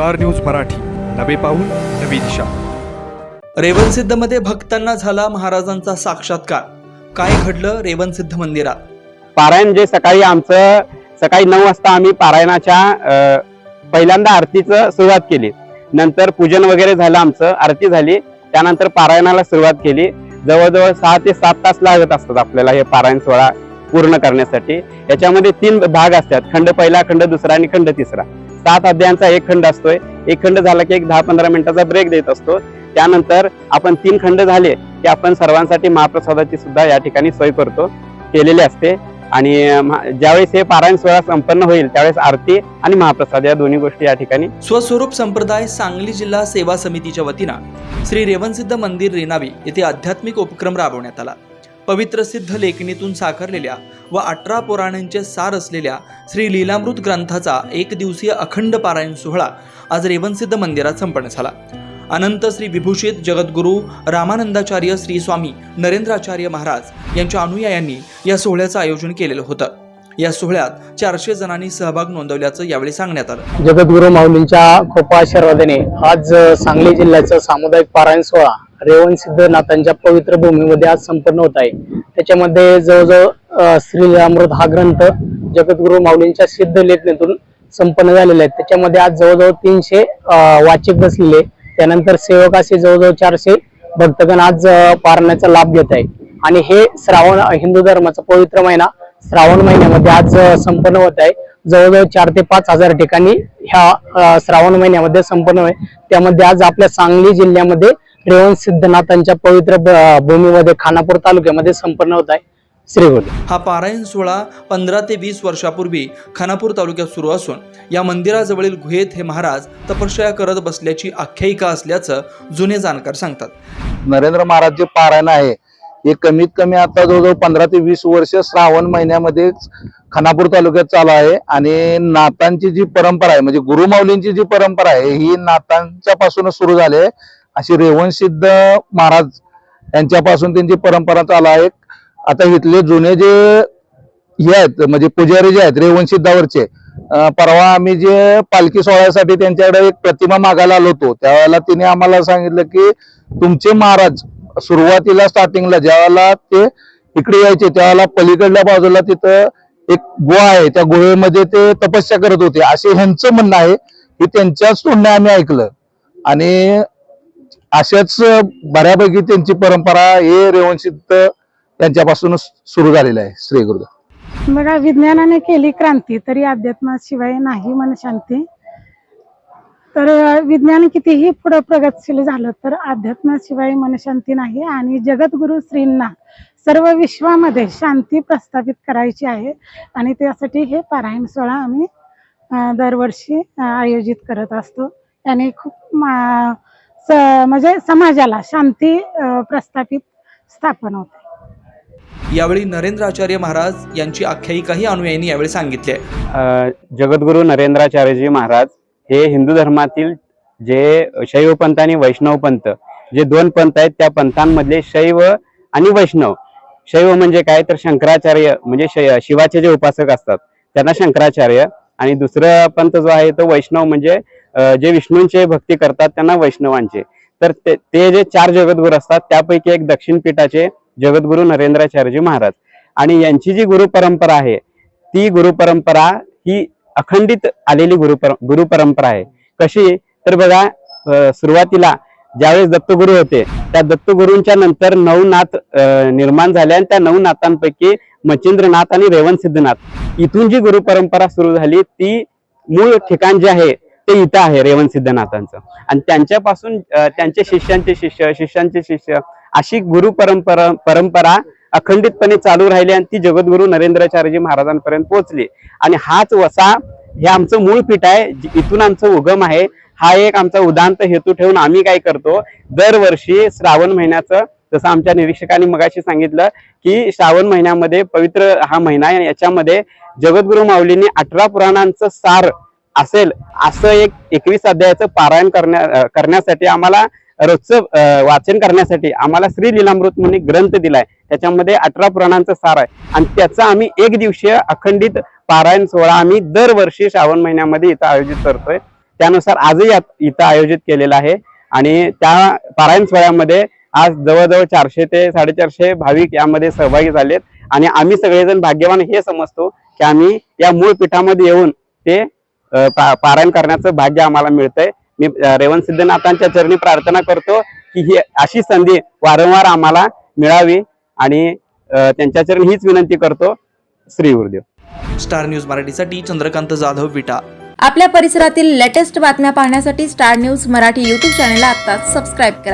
Star News Marathi. नवे पाऊल नवी दिशा. रेवणसिद्धमध्ये भक्तांना झाला महाराजांचा साक्षात्कार. काय घडलं रेवणसिद्ध मंदिरात? पारायण जे सकाळी आमचं सकाळी नऊ वाजता आम्ही पारायणाच्या पहिल्यांदा आरतीचं सुरुवात केली. नंतर पूजन वगैरे झालं आमचं आरती झाली. त्यानंतर पारायणाला सुरुवात केली. जवळजवळ सहा ते सात तास लागत असतात आपल्याला हे पारायण सोहळा पूर्ण करण्यासाठी. याच्यामध्ये तीन भाग असतात. खंड पहिला खंड दुसरा आणि खंड तिसरा. सात अध्यायांचा एक खंड असतोय. एक खंड झाला की एक दहा पंधरा मिनिटाचा ब्रेक देत असतो. त्यानंतर आपण तीन खंड झाले की आपण सर्वांसाठी महाप्रसादाची सुद्धा या ठिकाणी सोय करतो. केलेली असते. आणि ज्यावेळेस हे पारायण सोहळा संपन्न होईल त्यावेळेस आरती आणि महाप्रसाद या दोन्ही गोष्टी या ठिकाणी स्वस्वरूप संप्रदाय सांगली जिल्हा सेवा समितीच्या वतीनं श्री रेवणसिद्ध मंदिर रेणावी येथे आध्यात्मिक उपक्रम राबवण्यात आला. पवित्र सिद्ध लेखणीतून साकारलेल्या व अठरा पुराणांचे सार असलेल्या श्री लीलामृत ग्रंथाचा एक दिवसीय अखंड पारायण सोहळा आज रेवणसिद्ध मंदिरात संपन्न झाला. अनंत श्री विभूषित जगद्गुरू रामानंदाचार्य श्री स्वामी नरेंद्राचार्य महाराज यांच्या अनुयायांनी या सोहळ्याचं आयोजन केलेलं होतं. या सोहळ्यात चारशे जणांनी सहभाग नोंदवल्याचं यावेळी सांगण्यात आलं. जगद्गुरू माऊलींच्या कृपा आशीर्वादाने आज सांगली जिल्ह्याचा सामुदायिक पारायण सोहळा रेवण सिद्धनाथांच्या पवित्र भूमीमध्ये आज संपन्न होत आहे. त्याच्यामध्ये जवळजवळ श्रीरामृत हा ग्रंथ जगद्गुरु माऊलींच्या सिद्ध लेखनेतून संपन्न झालेला आहे. त्याच्यामध्ये आज जवळजवळ तीनशे वाचक बसलेले त्यानंतर सेवक असे जवळजवळ चारशे भक्तगण आज पारण्याचा लाभ घेत आहे आणि हे श्रावण हिंदू धर्माचा पवित्र महिना श्रावण महिन्यामध्ये आज संपन्न होत आहे. जवळजवळ चार ते पाच हजार ठिकाणी ह्या श्रावण महिन्यामध्ये संपन्न होय त्यामध्ये आज आपल्या सांगली जिल्ह्यामध्ये रेवण सिद्धनाथांच्या पवित्र भूमीमध्ये खानापूर तालुक्यामध्ये संपन्न होत आहे. हा पारायण सोहळा पंधरा ते वीस वर्षापूर्वी खानापूर तालुक्यात सुरू असून या मंदिराजवळील गुहेत हे महाराज तपश्चर्या करत बसल्याची आख्यायिका असल्याचं जुने जाणकार सांगतात. नरेंद्र महाराज जे पारायण आहे हे कमीत कमी आता जवळजवळ पंधरा ते वीस वर्ष श्रावण महिन्यामध्ये खानापूर तालुक्यात चालू आहे. आणि नातांची जी परंपरा आहे म्हणजे गुरुमाऊलींची जी परंपरा आहे ही नातांच्या पासूनच सुरू झाली आहे. अशी रेवणसिद्ध महाराज यांच्यापासून त्यांची परंपरा चालू आहे. आता इथले जुने जे हे आहेत म्हणजे पुजारी जे आहेत रेवणसिद्धावरचे परवा आम्ही जे पालखी सोहळ्यासाठी त्यांच्याकडे एक प्रतिमा मागायला आलो होतो. त्यावेळेला तिने आम्हाला सांगितलं की तुमचे महाराज सुरुवातीला स्टार्टिंगला ज्यावेळेला ते इकडे यायचे त्यावेळेला पलीकडल्या बाजूला तिथं एक गुहा आहे. त्या गुहेमध्ये ते तपस्या करत होते. असे ह्यांचं म्हणणं आहे की त्यांच्याच तोंडने आम्ही ऐकलं. आणि अशाच बऱ्यापैकी त्यांची परंपरा हे रेवंशित यांच्यापासूनच सुरू झालेलं आहे श्री गुरुदेव. बघा विज्ञानाने केली क्रांती तरी अध्यात्माशिवाय नाही मन शांती. तर विज्ञान कितीही पुढे प्रगतशील झालं तर अध्यात्माशिवाय मनशांती नाही. आणि जगद्गुरु श्रींना सर्व विश्वामध्ये शांती प्रस्थापित करायची आहे. आणि त्यासाठी हे पारायण सोहळा आम्ही दरवर्षी आयोजित करत असतो. त्याने खूप मा- म्हणजे समाजाला शांती प्रस्थापित स्थापन होते. यावेळी नरेंद्राचार्य महाराज यांची आख्यायिकाही अनुयायांनी यावेळी सांगितली. जगद्गुरू नरेंद्राचार्यजी महाराज हे हिंदू धर्मातील जे शैव पंथ आणि वैष्णव पंथ जे दोन पंथ आहेत त्या पंथांमधले शैव आणि वैष्णव. शैव म्हणजे काय? तर शंकराचार्य म्हणजे शै- शिवाचे जे उपासक असतात त्यांना शंकराचार्य आणि दुसरं पंथ जो आहे तो वैष्णव म्हणजे जे विष्णूंचे भक्ती करतात त्यांना वैष्णवांचे. तर ते ते जे चार जगद्गुरू असतात त्यापैकी एक दक्षिण पीठाचे जगद्गुरू नरेंद्राचार्यजी महाराज. आणि यांची जी गुरु परंपरा आहे ती गुरु परंपरा ही अखंडित आलेली गुरु पर गुरु परंपरा आहे. कशी? तर बघा सुरुवातीला ज्यावेळेस दत्तगुरु होते त्या दत्तगुरूंच्या नंतर नऊ नाथ निर्माण झाले आणि त्या नऊ नाथांपैकी मच्छिंद्रनाथ आणि रेवण सिद्धनाथ इथून जी गुरु परंपरा सुरू झाली ती मूळ ठिकाण जे आहे ते इथं आहे रेवण सिद्धनाथांचं. आणि त्यांच्यापासून त्यांचे शिष्यांचे शिष्य शिष्यांचे शिष्य अशी गुरु परंपरा परंपरा अखंडितपणे चालू राहिली आणि ती जगद्गुरु नरेंद्राचार्यजी महाराजांपर्यंत पोहोचली. आणि हाच वसा हे आमचं मूळ पीठ आहे इथून आमचं उगम आहे हा एक आमचा उदांत हेतू ठेवून आम्ही काय करतो दरवर्षी श्रावण महिन्याचं जसं आमच्या निरीक्षकांनी मगाशी सांगितलं की श्रावण महिन्यामध्ये पवित्र हा महिना आहे याच्यामध्ये जगद्गुरु माऊलींनी अठरा पुराणांचं सार असेल असं एक एकवीस अध्यायाचं पारायण करण्या करण्यासाठी आम्हाला रोजचं वाचन करण्यासाठी आम्हाला श्री लिलामृत म्हणून ग्रंथ दिलाय. त्याच्यामध्ये अठरा पुराणांचं सार आहे. आणि त्याचा आम्ही एक दिवसीय अखंडित पारायण सोहळा आम्ही दरवर्षी श्रावण महिन्यामध्ये इथं आयोजित करतोय. त्यानुसार आजही यात- इथं आयोजित केलेलं आहे. आणि त्या पारायण सोहळ्यामध्ये आज जवळजवळ चारशे ते साडेचारशे भाविक यामध्ये सहभागी झालेत. आणि आम्ही सगळेजण भाग्यवान हे समजतो की आम्ही या मूळ पीठामध्ये येऊन ते पारायण करण्याचं भाग्य आम्हाला मिळतंय. मी अ, रेवण सिद्धनाथांच्या चरणी प्रार्थना करतो की ही अशी संधी वारंवार आम्हाला मिळावी आणि त्यांच्या चरणी हीच विनंती करतो. श्री गुरुदेव. स्टार न्यूज मराठीसाठी चंद्रकांत जाधव विटा. आपल्या परिसरातील लेटेस्ट बातम्या पाहण्यासाठी स्टार न्यूज मराठी यूट्यूब चॅनलला आत्ताच सबस्क्राईब करा.